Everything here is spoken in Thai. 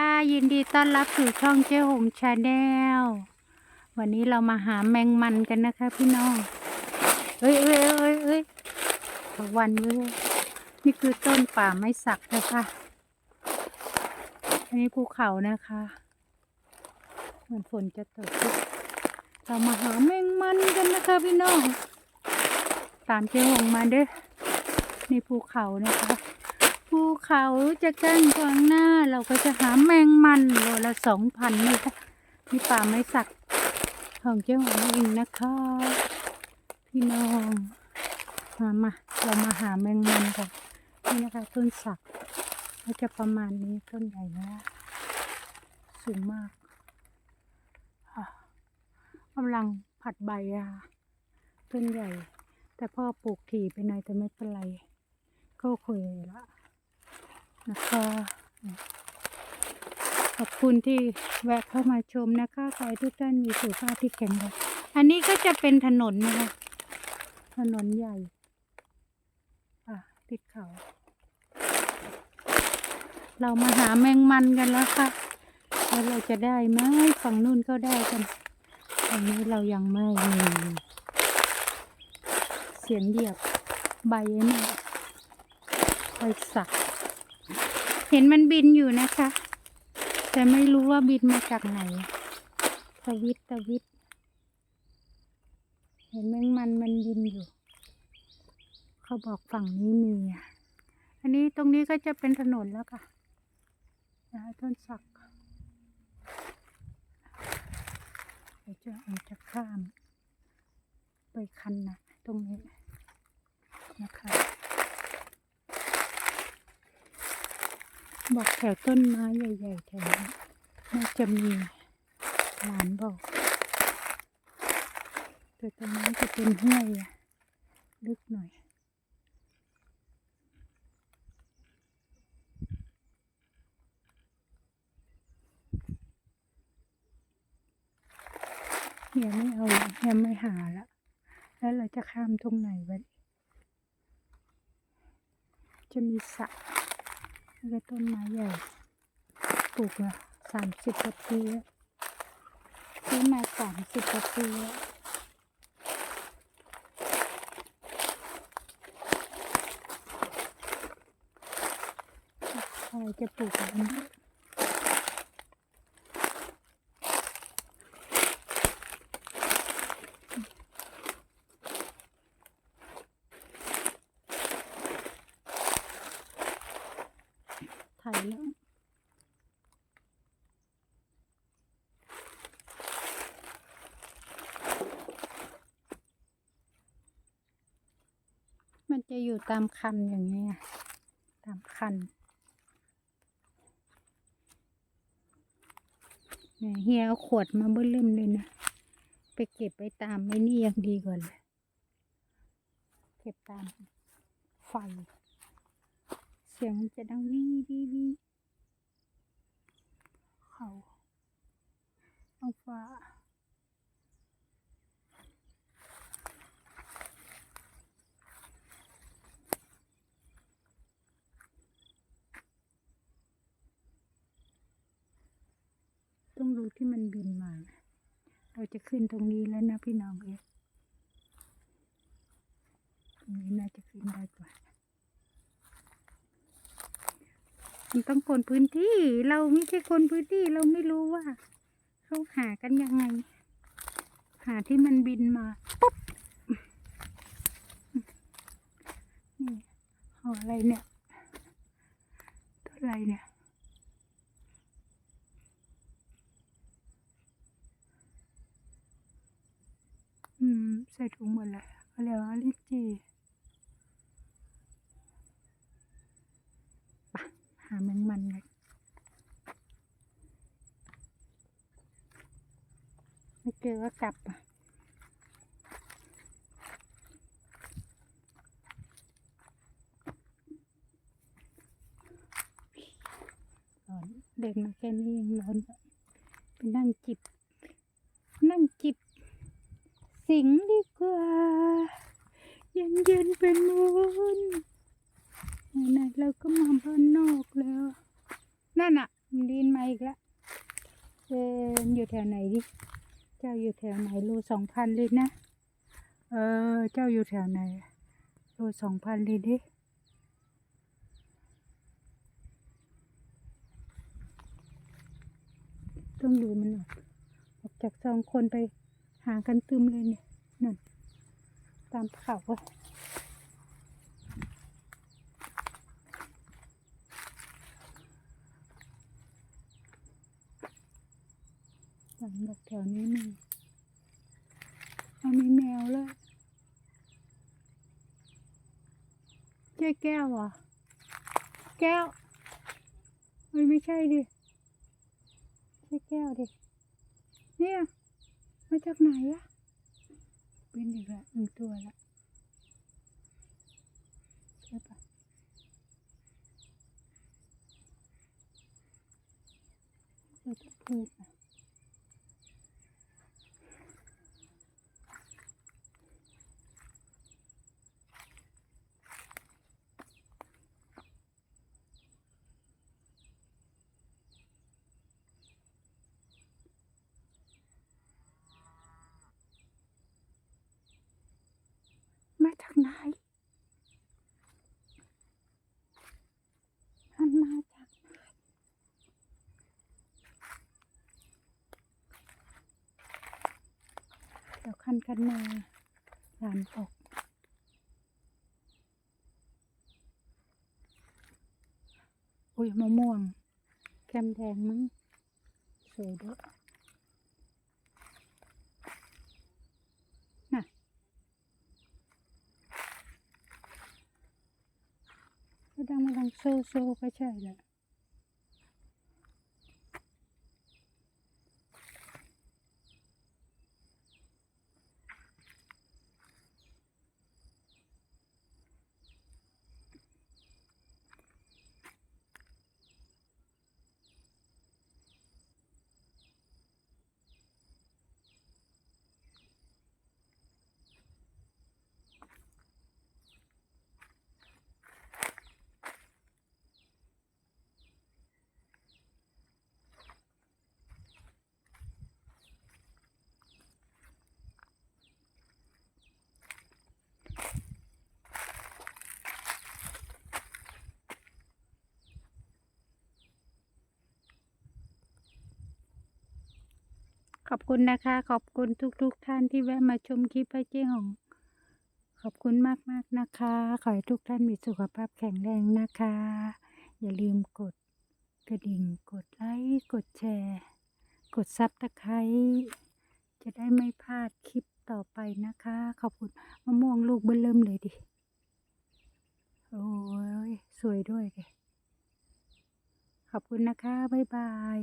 ค่ะยินดีต้อนรับสู่ช่องเจ้หงชาแนลวันนี้เรามาหาแมงมันกันนะคะพี่น้องเอ้ยเอ้ยเอ้ยเอ้ยตะวันเว้ยนี่คือต้นป่าไม้สักนะคะอันนี้ภูเขานะคะเหมือนฝนจะตกเรามาหาแมงมันกันนะคะพี่น้อง ตามเจ้หงมาเด้อนี่ภูเขานะคะ ภูเขาจะกั้นขวางหน้า เราก็จะหาแมงมันโลละสองพันนี่ค่ะที่ป่าไม้สัก ของเจ้าของเองนะคะ พี่น้องมามาเรามาหาแมงมันกันนี่นะคะต้นสักก็จะประมาณนี้ต้นใหญ่นะสูงมากกำลังผัดใบอะต้นใหญ่ แต่พ่อปลูกถี่ไปหน่อยแต่ไม่เป็นไร ก็เคยละ นะคะ ขอบคุณที่แวะเข้ามาชมนะคะขอให้ทุกท่านมีสุขภาพที่แข็งแรงอันนี้ก็จะเป็นถนนนะคะถนนใหญ่อะติดเขา เรามาหาแมงมันกันแล้วค่ะแล้วเราจะได้ไหมฝั่งนู้นก็ได้กันฝั่งนี้เรายังไม่มีเสียงเหยียบใบนี่ใบสัก เห็นมันบินอยู่นะคะ แต่ไม่รู้ว่าบินมาจากไหนตะวิตะวิดเห็นแมงมันมันบินอยู่ เขาบอกฝั่งนี้มีอะอันนี้ตรงนี้ก็จะเป็นถนนแล้วค่ะนะคะต้นสักเดี๋ยวจะเอาจะข้าม ไปคันนะตรงนี้นะคะ บอกแถวต้นไม้ใหญ่ ๆ แถวนี้น่าจะมีหลานบอกแต่ตรงนั้นจะเป็นห้วยลึกหน่อยเฮียไม่เอาเฮียไม่หาละแล้วเราจะข้ามตรงไหนวะจะมีสระ แล้วก็ต้นไม้ใหญ่ปลูกมาสามสิบกว่าปีแล้วซื้อมาสามสิบกว่าปีใครจะปลูกแบบนี้ ถ่ายแล้วมันจะอยู่ตามคันอย่างนี้ตามคันเนี่เฮียเอาขวดมาเบิ้ลเริ่มเลยนะ ไปเก็บไปตามไม่นี่ยังดีกว่าเลย เก็บตามไฟ เสียงมันจะดังวีวีวีเขาเอาฟ้าต้องดูที่มันบินมา เราจะขึ้นตรงนี้แล้วนะพี่น้องเอ๊ะตรงนี้น่าจะขึ้นได้กว่า มันต้องคนพื้นที่ เราไม่ใช่คนพื้นที่เราไม่รู้ว่าเขาหากันยังไง หาที่มันบินมาปุ๊บนี่เออะไรเนี่ยตัวอะไรเนี่ยอืมใส่ถุงหมดเลยเอาเรียกว่าลิ้นจี่ หาแมงมันเลยไม่ เจอก็กลับอะร้อนเดินมาแค่นี้ร้อนไปนั่งจิบ นั่งจิบ สิงดีกว่า เย็นเย็นเป็นมุนไหนๆเราก็มาบ้านนอกแล้ว นั่นน่ะมันดินมาอีกแล้วเออมันอยู่แถวไหนดิ จ้าอยู่แถวไหนรูสองพันลิตรนะ เออ เจ้าอยู่แถวไหนรูสองพันลิตรดิต้องดูมันออกออกจากสองคนไปหากันตึมเลยเนี่ยนั่นตามเขาวว่า ลังจากแถวนี้มีเอามีแมวเลยใช่แก้วอะแก้วเฮ้ยไม่ใช่ดิใช่แก้วดิเนี่ยมาจากไหนอะเป็นอีกละหนึ่งตัวละใช่ปะเราจะพูดนะมาจากไหน มันมาจากไหนันกันมาหลานตกอุ้ยมะม่วง แคมแดงมั้งสวยด้วยน่ะก็ดังมาดังโซโซก็ใช่แหละ อบคุณนะคะ ขอบคุณทุกๆทท่านที่แวะมาชมคลิปพระเจ้หงขอบคุณมากๆนะคะ ขอให้ทุกท่านมีสุขภาพแข็งแรงนะคะ อย่าลืมกดกระดิ่ง กดไลค์กดแชร์ กดซับตะไคร้จะได้ไม่พลาดคลิปต่อไปนะคะ ขอบคุณมะม่วงลูกเบิ่มเริ่มเลยดิ โอ้ย สวยด้วยเลยขอบคุณนะคะ บ๊ายบาย